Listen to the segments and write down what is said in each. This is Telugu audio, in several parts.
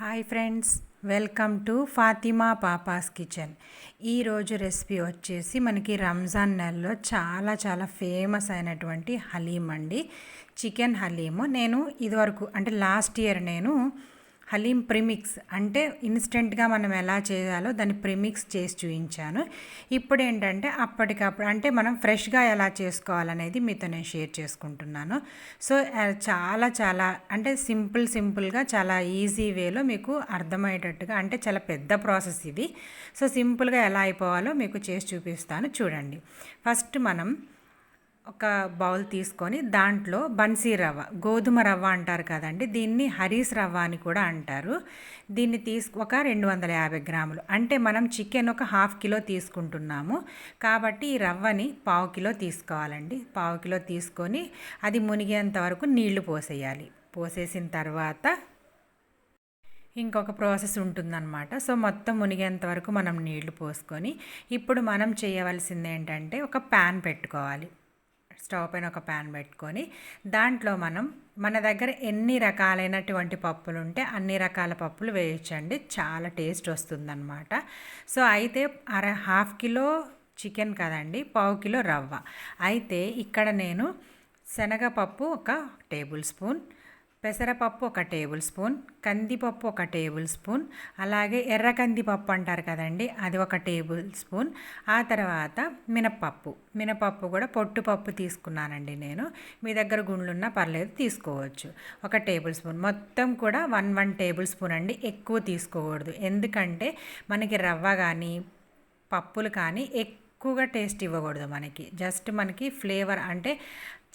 Hi friends welcome to Fatima papa's kitchen ఈరోజు రెసిపీ వచ్చేసి మనకి రంజాన్ నెలలో చాలా చాలా ఫేమస్ అయినటువంటి హలీం అండి. చికెన్ హలీము. నేను ఇదివరకు అంటే లాస్ట్ ఇయర్ నేను హలీం ప్రిమిక్స్ అంటే ఇన్స్టెంట్గా మనం ఎలా చేయాలో దాన్ని ప్రిమిక్స్ చేసి చూపించాను ఇప్పుడు ఏంటంటే అప్పటికప్పుడు అంటే మనం ఫ్రెష్గా ఎలా చేసుకోవాలనేది మీతో నేను షేర్ చేసుకుంటున్నాను. సో చాలా చాలా అంటే సింపుల్ సింపుల్గా చాలా ఈజీ వేలో మీకు అర్థమయ్యేటట్టుగా అంటే చాలా పెద్ద ప్రాసెస్ ఇది. సో సింపుల్గా ఎలా అయిపోవాలో మీకు చేసి చూపిస్తాను. చూడండి. ఫస్ట్ మనం ఒక బౌల్ తీసుకొని దాంట్లో బన్సీ రవ్వ గోధుమ రవ్వ అంటారు కదండి. దీన్ని హరీస్ రవ్వ అని కూడా అంటారు. దీన్ని తీసు ఒక రెండు వందల యాభై గ్రాములు. అంటే మనం చికెన్ ఒక హాఫ్ కిలో తీసుకుంటున్నాము. కాబట్టి ఈ రవ్వని పావు కిలో తీసుకోవాలండి. పావు కిలో తీసుకొని అది మునిగేంత వరకు నీళ్ళు పోసేయాలి. పోసేసిన తర్వాత ఇంకొక ప్రాసెస్ ఉంటుందన్నమాట. సో మొత్తం మునిగేంత వరకు మనం నీళ్ళు పోసుకొని ఇప్పుడు మనం చేయవలసింది ఏంటంటే ఒక ప్యాన్ పెట్టుకోవాలి. స్టవ్ పైన ఒక ప్యాన్ పెట్టుకొని దాంట్లో మనం మన దగ్గర ఎన్ని రకాలైనటువంటి పప్పులు ఉంటే అన్ని రకాల పప్పులు వేయచ్చండి. చాలా టేస్ట్ వస్తుందన్నమాట. సో అయితే అర హాఫ్ కిలో చికెన్ కదండి పావు కిలో రవ్వ. అయితే ఇక్కడ నేను శనగపప్పు ఒక టేబుల్ స్పూన్ పెసరపప్పు ఒక టేబుల్ స్పూన్ కందిపప్పు ఒక టేబుల్ స్పూన్ అలాగే ఎర్ర కందిపప్పు అంటారు కదండి అది ఒక టేబుల్ స్పూన్. ఆ తర్వాత మినప్పప్పు మినపప్పు కూడా పొట్టుపప్పు తీసుకున్నానండి నేను. మీ దగ్గర గుండ్లున్నా పర్లేదు తీసుకోవచ్చు. ఒక టేబుల్ స్పూన్ మొత్తం కూడా వన్ వన్ టేబుల్ స్పూన్ అండి ఎక్కువ తీసుకోకూడదు. ఎందుకంటే మనకి రవ్వ కానీ పప్పులు కానీ ఎక్కువగా టేస్ట్ ఇవ్వకూడదు మనకి. జస్ట్ మనకి ఫ్లేవర్ అంటే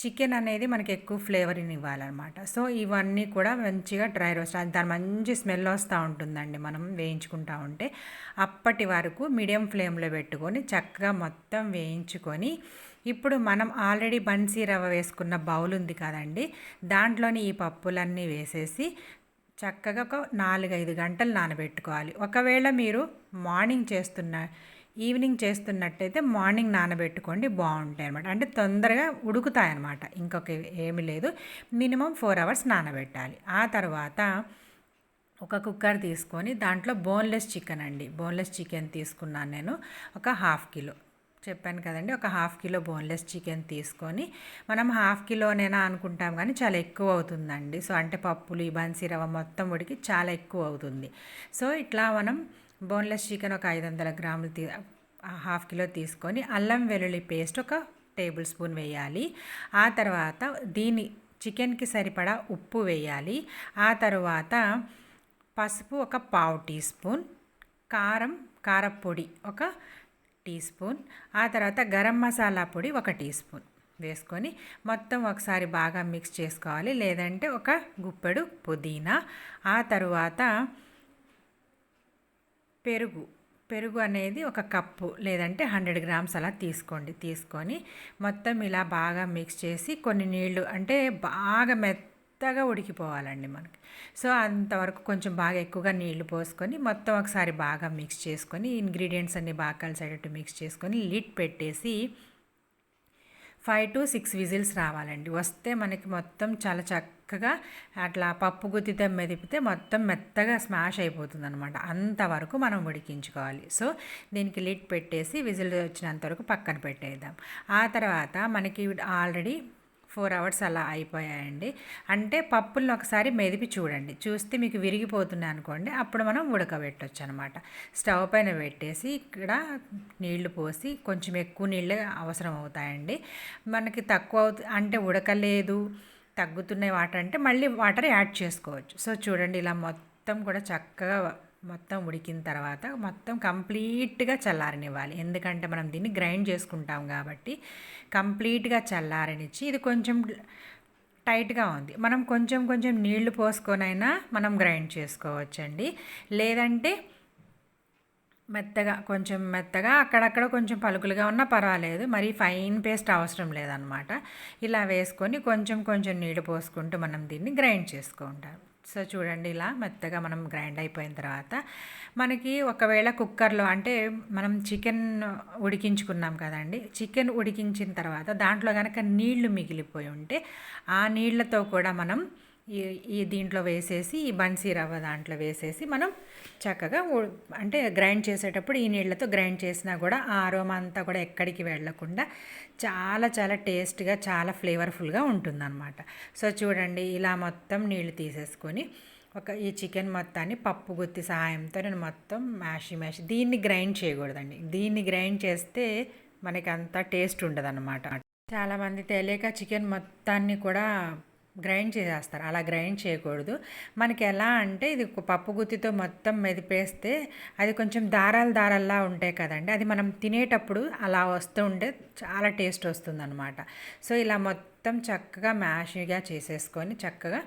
చికెన్ అనేది మనకి ఎక్కువ ఫ్లేవరింగ్ ఇవ్వాలన్నమాట. సో ఇవన్నీ కూడా మంచిగా డ్రై రోస్ట్ దాని మంచి స్మెల్ వస్తూ ఉంటుందండి మనం వేయించుకుంటా ఉంటే. అప్పటి వరకు మీడియం ఫ్లేమ్లో పెట్టుకొని చక్కగా మొత్తం వేయించుకొని ఇప్పుడు మనం ఆల్రెడీ బన్సీ రవ్వ వేసుకున్న బౌల్ ఉంది కదండి దాంట్లోని ఈ పప్పులన్నీ వేసేసి చక్కగా ఒక నాలుగైదు గంటలు నానబెట్టుకోవాలి. ఒకవేళ మీరు మార్నింగ్ చేస్తున్న ఈవినింగ్ చేస్తున్నట్టయితే మార్నింగ్ నానబెట్టుకోండి బాగుంటాయి అనమాట అంటే తొందరగా ఉడుకుతాయి అనమాట ఇంకొక ఏమి లేదు. మినిమం ఫోర్ అవర్స్ నానబెట్టాలి. ఆ తర్వాత ఒక కుక్కర్ తీసుకొని దాంట్లో బోన్లెస్ చికెన్ అండి. బోన్లెస్ చికెన్ తీసుకున్నాను నేను. ఒక హాఫ్ కిలో. చెప్పాను కదండి ఒక హాఫ్ కిలో బోన్లెస్ చికెన్ తీసుకొని మనం హాఫ్ కిలోనేనా అనుకుంటాం కానీ చాలా ఎక్కువ అవుతుందండి. సో అంటే పప్పులు ఈ బన్సీ రవ్వ మొత్తం ఉడికి చాలా ఎక్కువ అవుతుంది. సో ఇట్లా మనం బోన్లెస్ చికెన్ ఒక ఐదు వందల గ్రాములు తీ హాఫ్ కిలో తీసుకొని అల్లం వెల్లుల్లి పేస్ట్ ఒక టేబుల్ స్పూన్ వేయాలి. ఆ తర్వాత దీని చికెన్కి సరిపడా ఉప్పు వేయాలి. ఆ తర్వాత పసుపు ఒక పావు టీ స్పూన్ కారం కారపొడి ఒక టీ స్పూన్ ఆ తర్వాత గరం మసాలా పొడి ఒక టీ స్పూన్ వేసుకొని మొత్తం ఒకసారి బాగా మిక్స్ చేసుకోవాలి. లేదంటే ఒక గుప్పెడు పుదీనా. ఆ తర్వాత పెరుగు. పెరుగు అనేది ఒక కప్పు లేదంటే హండ్రెడ్ గ్రామ్స్ అలా తీసుకోండి. తీసుకొని మొత్తం ఇలా బాగా మిక్స్ చేసి కొన్ని నీళ్ళు అంటే బాగా మెత్తగా ఉడికిపోవాలండి మనకి. సో అంతవరకు కొంచెం బాగా ఎక్కువగా నీళ్ళు పోసుకొని మొత్తం ఒకసారి బాగా మిక్స్ చేసుకొని ఇంగ్రీడియంట్స్ అన్ని బాగా కలిసేటట్టు మిక్స్ చేసుకొని లిడ్ పెట్టేసి ఫైవ్ టు సిక్స్ విజిల్స్ రావాలండి. వస్తే మనకి మొత్తం చాలా చక్క చక్కగా అట్లా పప్పు గుత్తితో మెదిపితే మొత్తం మెత్తగా స్మాష్ అయిపోతుంది అనమాట అంతవరకు మనం ఉడికించుకోవాలి. సో దీనికి లిడ్ పెట్టేసి విజిల్ వచ్చినంత వరకు పక్కన పెట్టేద్దాం. ఆ తర్వాత మనకి ఆల్రెడీ ఫోర్ అవర్స్ అలా అయిపోయాయండి. అంటే పప్పులను ఒకసారి మెదిపి చూడండి. చూస్తే మీకు విరిగిపోతున్నాయి అనుకోండి అప్పుడు మనం ఉడకబెట్టవచ్చు అనమాట స్టవ్ పైన పెట్టేసి ఇక్కడ నీళ్ళు పోసి కొంచెం ఎక్కువ నీళ్ళు అవసరం అవుతాయండి. మనకి తక్కువ అంటే ఉడకలేదు తగ్గుతున్నాయి వాటర్ అంటే మళ్ళీ వాటర్ యాడ్ చేసుకోవచ్చు. సో చూడండి ఇలా మొత్తం కూడా చక్కగా మొత్తం ఉడికిన తర్వాత మొత్తం కంప్లీట్గా చల్లారనివ్వాలి. ఎందుకంటే మనం దీన్ని గ్రైండ్ చేసుకుంటాం కాబట్టి కంప్లీట్గా చల్లారనిచ్చి ఇది కొంచెం టైట్గా ఉంది. మనం కొంచెం కొంచెం నీళ్ళు పోసుకొనైనా మనం గ్రైండ్ చేసుకోవచ్చండి. లేదంటే మెత్తగా కొంచెం మెత్తగా అక్కడక్కడ కొంచెం పలుకులుగా ఉన్నా పర్వాలేదు. మరి ఫైన్ పేస్ట్ అవసరం లేదనమాట ఇలా వేసుకొని కొంచెం కొంచెం నీళ్ళు పోసుకుంటూ మనం దీన్ని గ్రైండ్ చేసుకుంటాం సో చూడండి ఇలా మెత్తగా మనం గ్రైండ్ అయిపోయిన తర్వాత మనకి ఒకవేళ కుక్కర్లో అంటే మనం చికెన్ ఉడికించుకున్నాం కదండి. చికెన్ ఉడికించిన తర్వాత దాంట్లో కనుక నీళ్ళు మిగిలిపోయి ఉంటే ఆ నీళ్ళతో కూడా మనం ఈ ఈ దీంట్లో వేసేసి ఈ బన్సీ రవ్వ దాంట్లో వేసేసి మనం చక్కగా అంటే గ్రైండ్ చేసేటప్పుడు ఈ నీళ్ళతో గ్రైండ్ చేసినా కూడా ఆ అరోమా అంతా కూడా ఎక్కడికి వెళ్ళకుండా చాలా చాలా టేస్ట్గా చాలా ఫ్లేవర్ఫుల్గా ఉంటుందన్నమాట. సో చూడండి ఇలా మొత్తం నీళ్ళు తీసేసుకొని ఒక ఈ చికెన్ మొత్తాన్ని పప్పు గుత్తి సహాయంతో నేను మొత్తం మ్యాషి మ్యాషి దీన్ని గ్రైండ్ చేయకూడదండి. దీన్ని గ్రైండ్ చేస్తే మనకి అంత టేస్ట్ ఉండదన్నమాట. చాలామంది తెలియక చికెన్ మొత్తాన్ని కూడా గ్రైండ్ చేసేస్తారు. అలా గ్రైండ్ చేయకూడదు. మనకి ఎలా అంటే ఇది పప్పు గుత్తితో మొత్తం మెదిపేస్తే అది కొంచెం దారాలు దారాల్లా ఉంటాయి కదండి. అది మనం తినేటప్పుడు అలా వస్తూ ఉంటే చాలా టేస్ట్ వస్తుందన్నమాట. సో ఇలా మొత్తం చక్కగా మ్యాష్గా చేసేసుకొని చక్కగా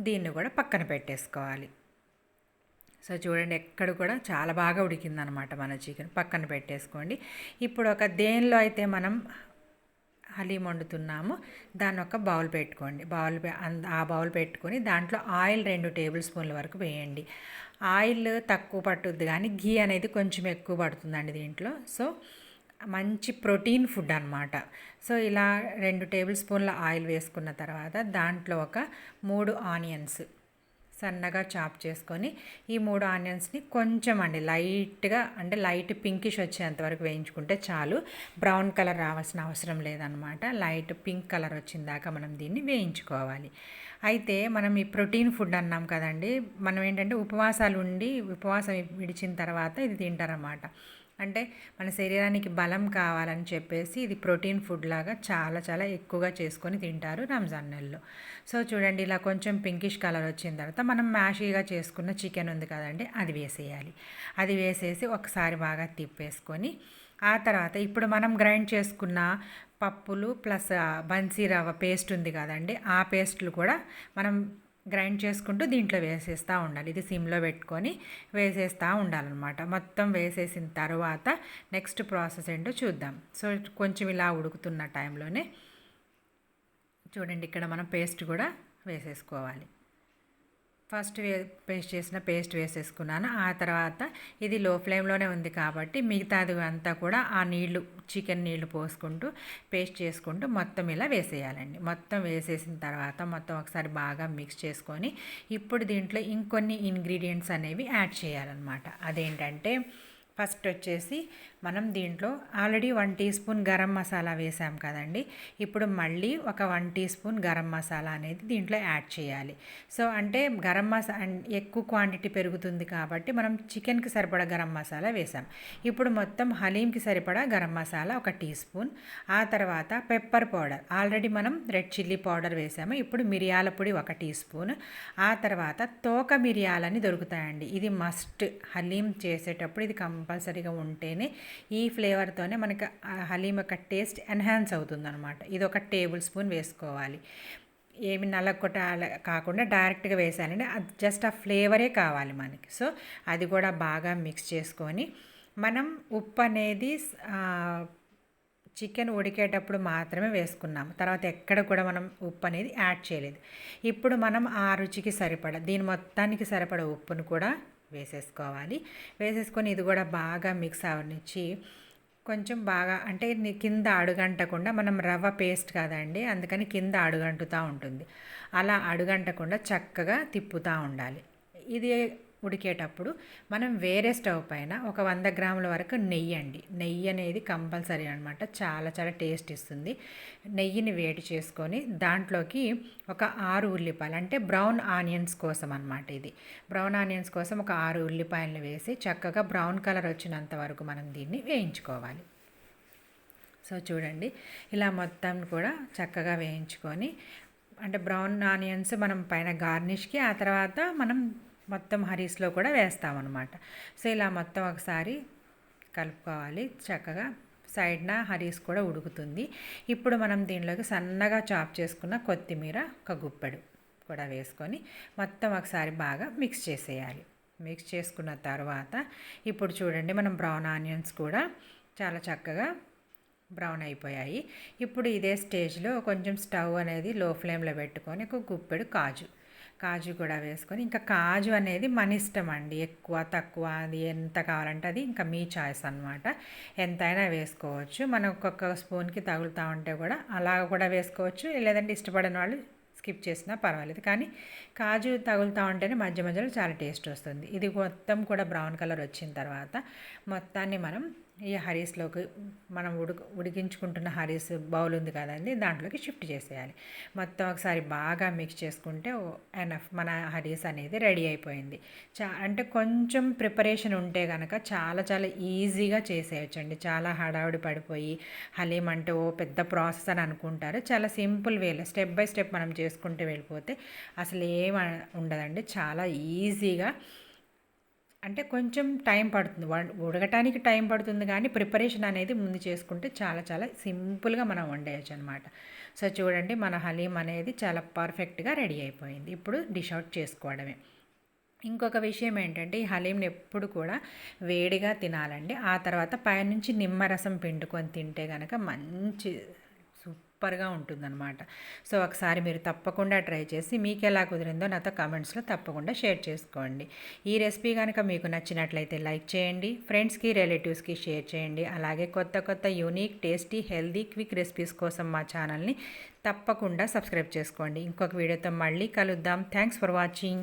దీన్ని కూడా పక్కన పెట్టేసుకోవాలి. సో చూడండి ఎక్కడ కూడా చాలా బాగా ఉడికిందనమాట మన చికెన్. పక్కన పెట్టేసుకోండి. ఇప్పుడు ఒక దేనిలో అయితే మనం హలీం వండుతున్నాము దాన్ని ఒక బౌల్ పెట్టుకోండి. బౌల్ ఆ బౌల్ పెట్టుకొని దాంట్లో ఆయిల్ రెండు టేబుల్ స్పూన్ల వరకు వేయండి. ఆయిల్ తక్కువ పట్టుద్ది కానీ ఘీ అనేది కొంచెం ఎక్కువ పడుతుందండి దీంట్లో. సో మంచి ప్రోటీన్ ఫుడ్ అనమాట సో ఇలా రెండు టేబుల్ స్పూన్ల ఆయిల్ వేసుకున్న తర్వాత దాంట్లో ఒక మూడు ఆనియన్స్ సన్నగా చాప్ చేసుకొని ఈ మూడు ఆనియన్స్ని కొంచెం అండి లైట్గా అంటే లైట్ పింకిష్ వచ్చేంత వరకు వేయించుకుంటే చాలు. బ్రౌన్ కలర్ రావాల్సిన అవసరం లేదనమాట లైట్ పింక్ కలర్ వచ్చిన దాకా మనం దీన్ని వేయించుకోవాలి. అయితే మనం ఈ ప్రోటీన్ ఫుడ్ అన్నాం కదండి మనం ఏంటంటే ఉపవాసాలు ఉండి ఉపవాసం విడిచిన తర్వాత ఇది తింటారన్నమాట. అంటే మన శరీరానికి బలం కావాలని చెప్పేసి ఇది ప్రోటీన్ ఫుడ్ లాగా చాలా చాలా ఎక్కువగా చేసుకొని తింటారు రంజాన్ నెలలో. సో చూడండి ఇలా కొంచెం పింకిష్ కలర్ వచ్చిన తర్వాత మనం మ్యాషీగా చేసుకున్న చికెన్ ఉంది కదండి అది వేసేయాలి. అది వేసేసి ఒకసారి బాగా తిప్పేసుకొని ఆ తర్వాత ఇప్పుడు మనం గ్రైండ్ చేసుకున్న పప్పులు ప్లస్ బన్సీ రవ్వ పేస్ట్ ఉంది కదండి ఆ పేస్ట్లు కూడా మనం గ్రైండ్ చేసుకుంటూ దీంట్లో వేసేస్తూ ఉండాలి. ఇది సిమ్లో పెట్టుకొని వేసేస్తూ ఉండాలన్నమాట. మొత్తం వేసేసిన తర్వాత నెక్స్ట్ ప్రాసెస్ ఏంటో చూద్దాం. సో కొంచెం ఇలా ఉడుకుతున్న టైంలోనే చూడండి ఇక్కడ మనం పేస్ట్ కూడా వేసేసుకోవాలి. ఫస్ట్ వే పేస్ట్ చేసిన పేస్ట్ వేసేసుకున్నాను. ఆ తర్వాత ఇది లో ఫ్లేమ్లోనే ఉంది కాబట్టి మిగతాది అంతా కూడా ఆ నీళ్ళు చికెన్ నీళ్ళు పోసుకుంటూ పేస్ట్ చేసుకుంటూ మొత్తం ఇలా వేసేయాలండి. మొత్తం వేసేసిన తర్వాత మొత్తం ఒకసారి బాగా మిక్స్ చేసుకొని ఇప్పుడు దీంట్లో ఇంకొన్ని ఇంగ్రీడియంట్స్ అనేవి యాడ్ చేయాలన్నమాట. అదేంటంటే ఫస్ట్ వచ్చేసి మనం దీంట్లో already one teaspoon garam masala వేసాం కదండి. ఇప్పుడు మళ్ళీ ఒక one teaspoon garam masala అనేది దీంట్లో యాడ్ చేయాలి. సో అంటే గరం మసా ఎక్కువ క్వాంటిటీ పెరుగుతుంది కాబట్టి మనం చికెన్కి సరిపడా గరం మసాలా వేసాం. ఇప్పుడు మొత్తం హలీంకి సరిపడా గరం మసాలా ఒక టీ స్పూన్. ఆ తర్వాత పెప్పర్ పౌడర్. ఆల్రెడీ మనం రెడ్ చిల్లీ పౌడర్ వేసాము. ఇప్పుడు మిరియాల పొడి ఒక టీ స్పూన్. ఆ తర్వాత తోక మిరియాలని దొరుకుతాయండి. ఇది మస్ట్. హలీం చేసేటప్పుడు ఇది కంపల్సరీగా ఉంటేనే ఈ ఫ్లేవర్తోనే మనకి హలీం యొక్క టేస్ట్ ఎన్హాన్స్ అవుతుందనమాట ఇది ఒక టేబుల్ స్పూన్ వేసుకోవాలి. ఏమి నల్లకొట్ట కాకుండా డైరెక్ట్గా వేసాలండి అది జస్ట్ ఆ ఫ్లేవరే కావాలి మనకి. సో అది కూడా బాగా మిక్స్ చేసుకొని మనం ఉప్పు అనేది చికెన్ ఉడికేటప్పుడు మాత్రమే వేసుకున్నాము. తర్వాత ఎక్కడ కూడా మనం ఉప్పు అనేది యాడ్ చేయలేదు. ఇప్పుడు మనం ఆ రుచికి సరిపడ దీని మొత్తానికి సరిపడ ఉప్పును కూడా వేసేసుకోవాలి. వేసేసుకొని ఇది కూడా బాగా మిక్స్ అవనిచ్చి కొంచెం బాగా అంటే కింద అడుగంటకుండా మనం రవ్వ పేస్ట్ కదండి అందుకని కింద అడుగంటుతూ ఉంటుంది. అలా అడుగంటకుండా చక్కగా తిప్పుతూ ఉండాలి. ఇది ఉడికేటప్పుడు మనం వేరే స్టవ్ పైన ఒక వంద గ్రాముల వరకు నెయ్యి అండి. నెయ్యి అనేది కంపల్సరీ అనమాట చాలా చాలా టేస్ట్ ఇస్తుంది. నెయ్యిని వేడి చేసుకొని దాంట్లోకి ఒక ఆరు ఉల్లిపాయలు అంటే బ్రౌన్ ఆనియన్స్ కోసం అనమాట ఇది. బ్రౌన్ ఆనియన్స్ కోసం ఒక ఆరు ఉల్లిపాయలను వేసి చక్కగా బ్రౌన్ కలర్ వచ్చినంత వరకు మనం దీన్ని వేయించుకోవాలి. సో చూడండి. ఇలా మొత్తం కూడా చక్కగా వేయించుకొని అంటే బ్రౌన్ ఆనియన్స్ మనం పైన గార్నిష్కి ఆ తర్వాత మనం మొత్తం హరీస్లో కూడా వేస్తామన్నమాట. సో ఇలా మొత్తం ఒకసారి కలుపుకోవాలి చక్కగా. సైడ్న హరీస్ కూడా ఉడుకుతుంది. ఇప్పుడు మనం దీనిలోకి సన్నగా చాప్ చేసుకున్న కొత్తిమీర ఒక గుప్పెడు కూడా వేసుకొని మొత్తం ఒకసారి బాగా మిక్స్ చేసేయాలి. మిక్స్ చేసుకున్న తర్వాత ఇప్పుడు చూడండి మనం బ్రౌన్ ఆనియన్స్ కూడా చాలా చక్కగా బ్రౌన్ అయిపోయాయి. ఇప్పుడు ఇదే స్టేజ్లో కొంచెం స్టవ్ అనేది లో ఫ్లేమ్లో పెట్టుకొని ఒక గుప్పెడు కాజు కాజు కూడా వేసుకొని ఇంకా కాజు అనేది మన ఇష్టం అండి ఎక్కువ తక్కువ అది ఎంత కావాలంటే అది ఇంకా మీ చాయిస్ అనమాట ఎంతైనా వేసుకోవచ్చు. మనం ఒక్కొక్క స్పూన్కి తగులుతూ ఉంటే కూడా అలా కూడా వేసుకోవచ్చు. లేదంటే ఇష్టపడని వాళ్ళు స్కిప్ చేసినా పర్వాలేదు. కానీ కాజు తగులుతూ ఉంటేనే మధ్య మధ్యలో చాలా టేస్ట్ వస్తుంది. ఇది మొత్తం కూడా బ్రౌన్ కలర్ వచ్చిన తర్వాత మొత్తాన్ని మనం ఈ హరీస్లోకి మనం ఉడుకు ఉడికించుకుంటున్న హరీస్ బౌల్ ఉంది కదండి దాంట్లోకి షిఫ్ట్ చేసేయాలి. మొత్తం ఒకసారి బాగా మిక్స్ చేసుకుంటే ఎనఫ్ మన హరీస్ అనేది రెడీ అయిపోయింది. చా అంటే కొంచెం ప్రిపరేషన్ ఉంటే కనుక చాలా చాలా ఈజీగా చేసేయచ్చండి. చాలా హడావుడి పడిపోయి హలీం అంటే ఓ పెద్ద ప్రాసెస్ అని అనుకుంటారు. చాలా సింపుల్ వేలో స్టెప్ బై స్టెప్ మనం చేసుకుంటూ వెళ్ళిపోతే అసలు ఏం ఉండదండి. చాలా ఈజీగా అంటే కొంచెం టైం పడుతుంది. ఉడకటానికి టైం పడుతుంది కానీ ప్రిపరేషన్ అనేది ముందు చేసుకుంటే చాలా చాలా సింపుల్గా మనం వండేయచ్చు అనమాట సో చూడండి మన హలీం అనేది చాలా పర్ఫెక్ట్గా రెడీ అయిపోయింది. ఇప్పుడు డిష్ అవుట్ చేసుకోవడమే. ఇంకొక విషయం ఏంటంటే ఈ హలీంని ఎప్పుడు కూడా వేడిగా తినాలండి. ఆ తర్వాత పైనుంచి నిమ్మరసం పిండుకొని తింటే కనుక మంచి సూపర్గా ఉంటుందన్నమాట. సో ఒకసారి మీరు తప్పకుండా ట్రై చేసి మీకు ఎలా కుదిరిందో నాతో కమెంట్స్లో తప్పకుండా షేర్ చేసుకోండి. ఈ రెసిపీ కనుక మీకు నచ్చినట్లయితే లైక్ చేయండి ఫ్రెండ్స్కి రిలేటివ్స్కి షేర్ చేయండి. అలాగే కొత్త కొత్త unique tasty healthy quick recipes కోసం మా ఛానల్ని తప్పకుండా సబ్స్క్రైబ్ చేసుకోండి. ఇంకొక వీడియోతో మళ్ళీ కలుద్దాం. Thanks for watching.